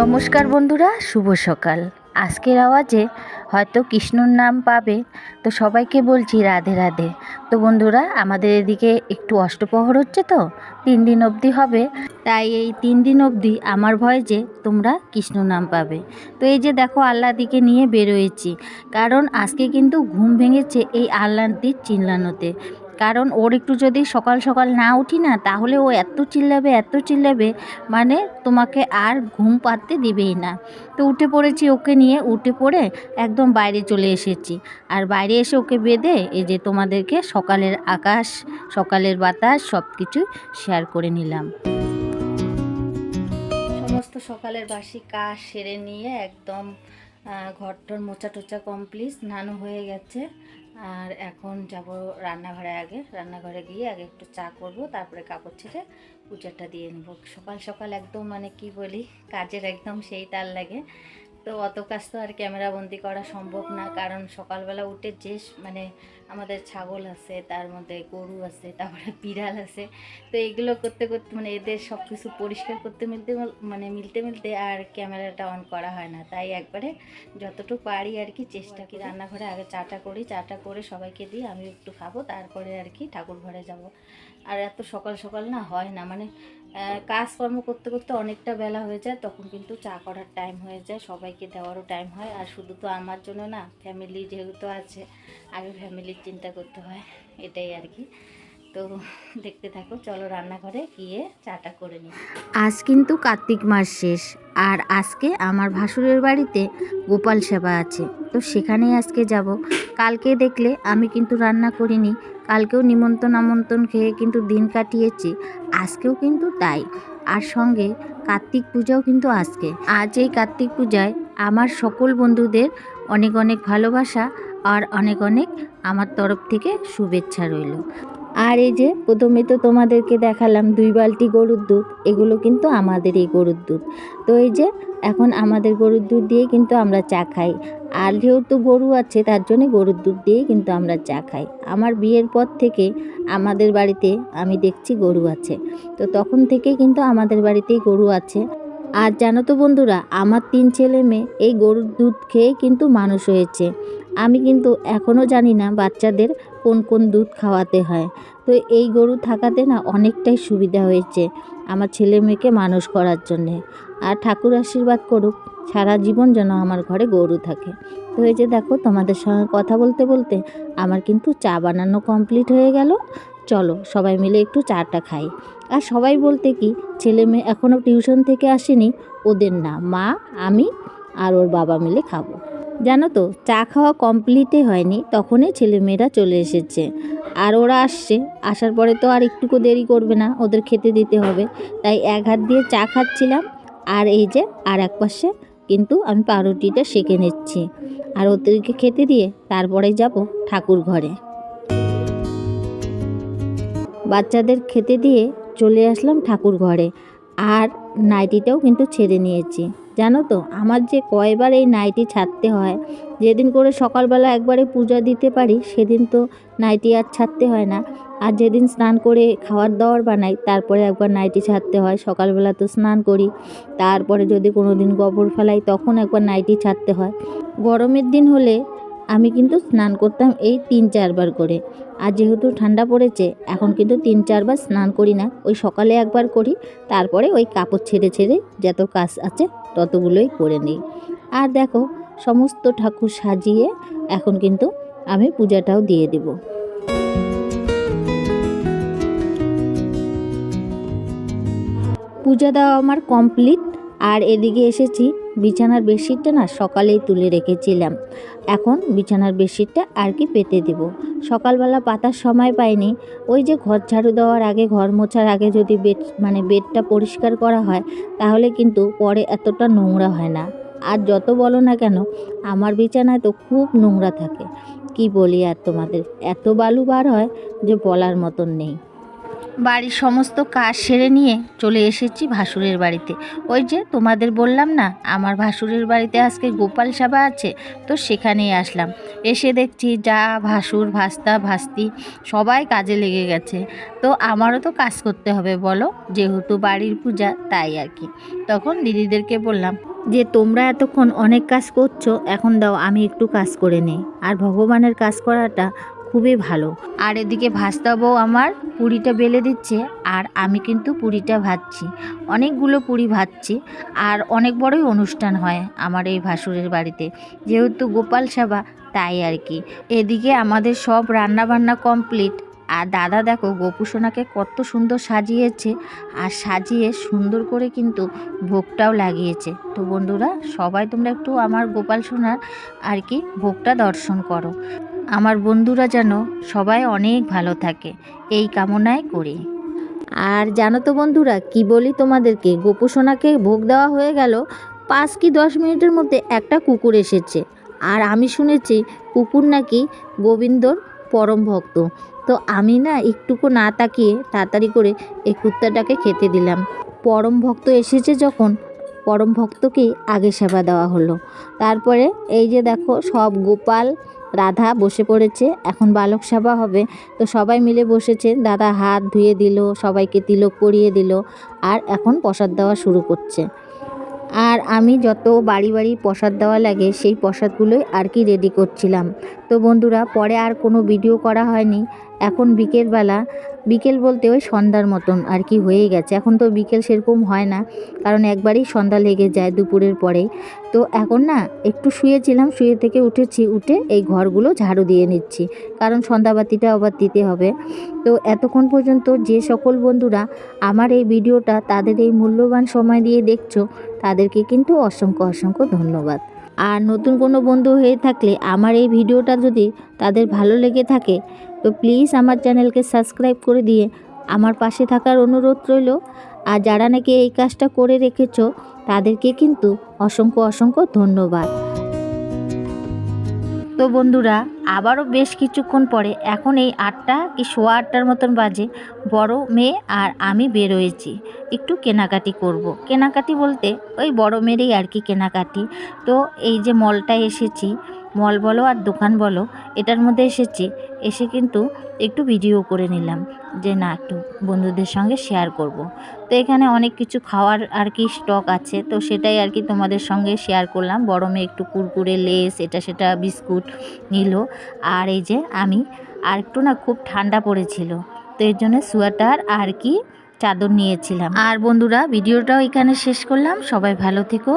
নমস্কার বন্ধুরা, শুভ সকাল। আজকের আওয়াজে হয়তো কৃষ্ণর নাম পাবে, তো সবাইকে বলছি রাধে রাধে। তো বন্ধুরা, আমাদের এদিকে একটু অষ্টপ্রহর হচ্ছে তো, তিন দিন অবধি হবে, তাই এই তিন দিন অবধি আমার ভয় যে তোমরা কৃষ্ণ নাম পাবে। তো এই যে দেখো আল্লাহ দিকে নিয়ে বেরোয়েছি, কারণ আজকে কিন্তু ঘুম ভেঙেছে এই আল্লাহদির চিল্লানোতে। কারণ ওর একটু যদি সকাল সকাল না উঠি না, তাহলে ও এত চিল্লাবে এত চিল্লাবে মানে তোমাকে আর ঘুম পাড়তে দিবেই না। তো উঠে পড়েছি ওকে নিয়ে, উঠে পড়ে একদম বাইরে চলে এসেছি। আর বাইরে এসে ওকে বেঁধে এই যে তোমাদেরকে সকালের আকাশ, সকালের বাতাস সব কিছু শেয়ার করে নিলাম। সমস্ত সকালের বাসি কাজ সেরে নিয়ে একদম ঘরটর মোচা টোচা কমপ্লিট স্নানও হয়ে গেছে। আর এখন যাব রান্নাঘরে আগে। রান্নাঘরে গিয়ে আগে একটু চা করব, তারপরে কাপড় ছেড়ে পূজাটা দিয়ে নেব। সকাল সকাল একদম মানে কি বলি, কাজের একদম সেই তার লাগে। তো অত কাজ তো আর ক্যামেরা বন্দি করা সম্ভব না। কারণ সকালবেলা উঠে যে মানে আমাদের ছাগল আছে, তার মধ্যে গরু আছে, তারপরে বিড়াল আছে, তো এগুলো করতে করতে মানে এদের সব কিছু পরিষ্কার করতে মিলতে মানে মিলতে মিলতে আর ক্যামেরাটা অন করা হয় না। তাই একবারে যতটুকু পারি আর কি চেষ্টা কি রান্নাঘরে আগে চাটা করি, চাটা করে সবাইকে দিই আমি একটু খাব, তারপরে আর কি ঠাকুর ঘরে যাব। আর এত সকাল সকাল না হয় না। মানে কাজকর্ম করতে করতে অনেকটা বেলা হয়ে যায়, তখন কিন্তু চা করার টাইম হয়ে যায়, সবাইকে দেওয়ারও টাইম হয়। আর শুধু তো আমার জন্য না ফ্যামিলি যেহেতু আছে, আগে ফ্যামিলির চিন্তা করতে হয়, এটাই আর কি। তো দেখতে থাকো, চলো রান্নাঘরে গিয়ে চাটা করে নিই। আজ কিন্তু কার্তিক মাস শেষ, আর আজকে আমার ভাসুরের বাড়িতে গোপাল সেবা আছে, তো সেখানেই আজকে যাব। কালকে দেখলে আমি কিন্তু রান্না করিনি, কালকেও নিমন্ত্রণ আমন্ত্রণ খেয়ে কিন্তু দিন কাটিয়েছি, আজকেও কিন্তু তাই। আর সঙ্গে কার্তিক পূজাও কিন্তু আজকে। আজ এই কার্তিক পূজায় আমার সকল বন্ধুদের অনেক অনেক ভালোবাসা, আর অনেক অনেক আমার তরফ থেকে শুভেচ্ছা রইল। আর এই যে, প্রথমে তো তোমাদেরকে দেখালাম দুই বালতি গরুর দুধ, এগুলো কিন্তু আমাদের এই গরুর দুধ। তো এই যে, এখন আমাদের গরুর দুধ দিয়ে কিন্তু আমরা চা খাই। আর যেহেতু গরু আছে, তার জন্য গরুর দুধ দিয়েই কিন্তু আমরা চা খাই। আমার বিয়ের পর থেকে আমাদের বাড়িতে আমি দেখছি গরু আছে। তো তখন থেকে কিন্তু আমাদের বাড়িতেই গরু আছে। আর জানো তো বন্ধুরা, আমার তিন ছেলে মেয়ে, এই গরুর দুধ খেয়ে কিন্তু মানুষ হয়েছে। আমি কিন্তু এখনও জানি না বাচ্চাদের কোন কোন দুধ খাওয়াতে হয়। তো এই গরু থাকাতে না অনেকটাই সুবিধা হয়েছে আমার ছেলে মেয়েকে মানুষ করার জন্যে। আর ঠাকুর আশীর্বাদ করুক, সারা জীবন যেন আমার ঘরে গরু থাকে। তো এই যে দেখো তোমাদের সঙ্গে কথা বলতে বলতে আমার কিন্তু চা বানানো কমপ্লিট হয়ে গেল। চলো সবাই মিলে একটু চাটা খাই। আর সবাই বলতে কি, ছেলে মেয়ে এখনও টিউশন থেকে আসেনি, ওদের না মা, আমি আর ওর বাবা মিলে খাব। জানো তো, চা খাওয়া কমপ্লিটই হয়নি, তখনই ছেলেমেয়েরা চলে এসেছে। আর ওরা আসছে, আসার পরে তো আর একটুকু দেরি করবে না, ওদের খেতে দিতে হবে। তাই এক হাত দিয়ে চা খাচ্ছিলাম, আর এই যে আর এক পাশে কিন্তু আমি পাউরুটিটা সেঁকে নিচ্ছি। আর ওদেরকে খেতে দিয়ে তারপরে যাব ঠাকুর ঘরে। বাচ্চাদের খেতে দিয়ে চলে আসলাম ঠাকুর ঘরে, আর নাইটিটাও কিন্তু ছেড়ে নিয়েছি। জানো তো, আমার যে কয়বার এই নাইটি ছাড়তে হয়, যেদিন করে সকালবেলা একবারে পূজা দিতে পারি, সেদিন তো নাইটি আর ছাড়তে হয় না। আর যেদিন স্নান করে খাওয়ার দাওয়ার বানাই, তারপরে একবার নাইটি ছাড়তে হয়, সকালবেলা তো স্নান করি। তারপরে যদি কোনো দিন গোবর ফেলাই, তখন একবার নাইটি ছাড়তে হয়। গরমের দিন হলে আমি কিন্তু স্নান করতাম এই তিন চারবার করে। আর যেহেতু ঠান্ডা পড়েছে, এখন কিন্তু তিন চারবার স্নান করি না। ওই সকালে একবার করি, তারপরে ওই কাপড় ছেড়ে ছেড়ে যত কাজ আছে ততগুলোই করে নিই। আর দেখো, সমস্ত ঠাকুর সাজিয়ে এখন কিন্তু আমি পূজাটাও দিয়ে দেব। পূজা দেওয়া আমার কমপ্লিট। আর এদিকে এসেছি, বিছানার বেডশিটটা না সকালেই তুলে রেখেছিলাম। এখন বিছানার বেডশিটটা আর কি পেতে দেব। সকালবেলা পাতার সময় পাইনি, ওই যে ঘর ঝাড়ু দেওয়ার আগে, ঘর মোছার আগে যদি বেড মানে বেডটা পরিষ্কার করা হয়, তাহলে কিন্তু পরে এতটা নোংরা হয় না। আর যত বলো না কেন, আমার বিছানায় তো খুব নোংরা থাকে। কি বলি আর তোমাদের? এত বালু বার হয় যে বলার মতন নেই। বাড়ির সমস্ত কাজ সেরে নিয়ে চলে এসেছি ভাসুরের বাড়িতে। ওই যে তোমাদের বললাম না, আমার ভাসুরের বাড়িতে আজকে গোপাল সেবা আছে, তো সেখানেই আসলাম। এসে দেখছি যা, ভাসুর, ভাস্তা, ভাস্তি, সবাই কাজে লেগে গেছে। তো আমারও তো কাজ করতে হবে, বলো? যেহেতু বাড়ির পূজা, তাই আর কি। তখন দিদিদেরকে বললাম, যে তোমরা এতক্ষণ অনেক কাজ করছ, এখন দাও, আমি একটু কাজ করে নিই। আর ভগবানের কাজ করাটা খুবই ভালো। আর এদিকে ভাস্তাবও আমার পুরিটা বেলে দিচ্ছে, আর আমি কিন্তু পুরিটা ভাজছি। অনেকগুলো পুরি ভাজছি, আর অনেক বড়ই অনুষ্ঠান হয় আমার এই ভাসুরের বাড়িতে। যেহেতু গোপাল সেবা, তাই আর কি। এদিকে আমাদের সব রান্না বান্না কমপ্লিট। আর দাদা দেখো গোপুসোনাকে কত সুন্দর সাজিয়েছে, আর সাজিয়ে সুন্দর করে কিন্তু ভোগটাও লাগিয়েছে। তো বন্ধুরা, সবাই তোমরা একটু আমার গোপাল সোনার আর কি ভোগটা দর্শন করো। আমার বন্ধুরা যেন সবাই অনেক ভালো থাকে। এই কামনায় করি। আর জানো তো বন্ধুরা, কি বলি তোমাদেরকে? গোপুসোনাকে ভোগ দেওয়া হয়ে গেল। পাঁচ কি দশ মিনিটের মধ্যে একটা কুকুর এসেছে। আর আমি শুনেছি কুকুর নাকি গোবিন্দর পরম ভক্ত। তো আমি না একটুকু না তাকিয়ে তাড়াতাড়ি করে এই কুত্তাটাকে খেতে দিলাম। পরম ভক্ত এসেছে যখন, পরম ভক্তকেই আগে সেবা দেওয়া হলো। তারপরে এই যে দেখো, সব গোপাল রাধা বসে পড়েছে, এখন বালক সভা হবে। তো সবাই মিলে বসেছে, দাদা হাত ধুয়ে দিল, সবাইকে তিলক পরিয়ে দিল, আর এখন প্রসাদ দেওয়া শুরু করছে। আর আমি যত বাড়ি বাড়ি প্রসাদ দেওয়া লাগে, সেই প্রসাদগুলোই আর কি রেডি করছিলাম। তো বন্ধুরা, পরে আর কোনো ভিডিও করা হয়নি। এখন বিকেলবেলা বিকেল বলতে ওই সন্ধ্যার মতন আর কি হয়ে গেছে। এখন তো বিকেল সেরকম হয় না, কারণ একবারই সন্ধ্যা লেগে যায় দুপুরের পরে তো এখন না, একটু শুয়েছিলাম, শুয়ে থেকে উঠেছি, উঠে এই ঘরগুলো ঝাড়ু দিয়ে নিচ্ছি, কারণ সন্ধ্যাবাতিটা আবার দিতে হবে। তো এতক্ষণ পর্যন্ত যে সকল বন্ধুরা আমার এই ভিডিওটা তাদের এই মূল্যবান সময় দিয়ে দেখছ, তাদেরকে কিন্তু অসংখ্য অসংখ্য ধন্যবাদ। আর নতুন কোনো বন্ধু হয়ে থাকলে আমার এই ভিডিওটা যদি তাদের ভালো লেগে থাকে তো প্লিজ আমার চ্যানেলকে সাবস্ক্রাইব করে দিয়ে আমার পাশে থাকার অনুরোধ রইল। আর যারা নাকি এই কাজটা করে রেখেছ, তাদেরকে কিন্তু অসংখ্য অসংখ্য ধন্যবাদ। তো বন্ধুরা, আবারও বেশ কিছুক্ষণ পরে এখন এই আটটা কি সোয়া আটটার মতন বাজে, বড় মেয়ে আর আমি বেরোয়েছি। একটু কেনাকাটি করব। কেনাকাটি বলতে ওই বড় মেয়েরই আর কি কেনাকাটি। তো এই যে মলটায় এসেছি মল বলো আর দোকান বলো, এটার মধ্যে এসেছি। এসে কিন্তু একটু ভিডিও করে নিলাম যে না, একটু বন্ধুদের সঙ্গে শেয়ার করব। তো এখানে অনেক কিছু খাওয়ার আর কি স্টক আছে, তো সেটাই আর কি তোমাদের সঙ্গে শেয়ার করলাম। বড় একটু কুরকুরে লেস এটা সেটা বিস্কুট নিল। আর এই যে আমি আর একটু না খুব ঠান্ডা পড়েছিল, তো এর জন্য সোয়েটার আর কি চাদর নিয়েছিলাম। আর বন্ধুরা ভিডিওটাও এখানে শেষ করলাম। সবাই ভালো থেকো।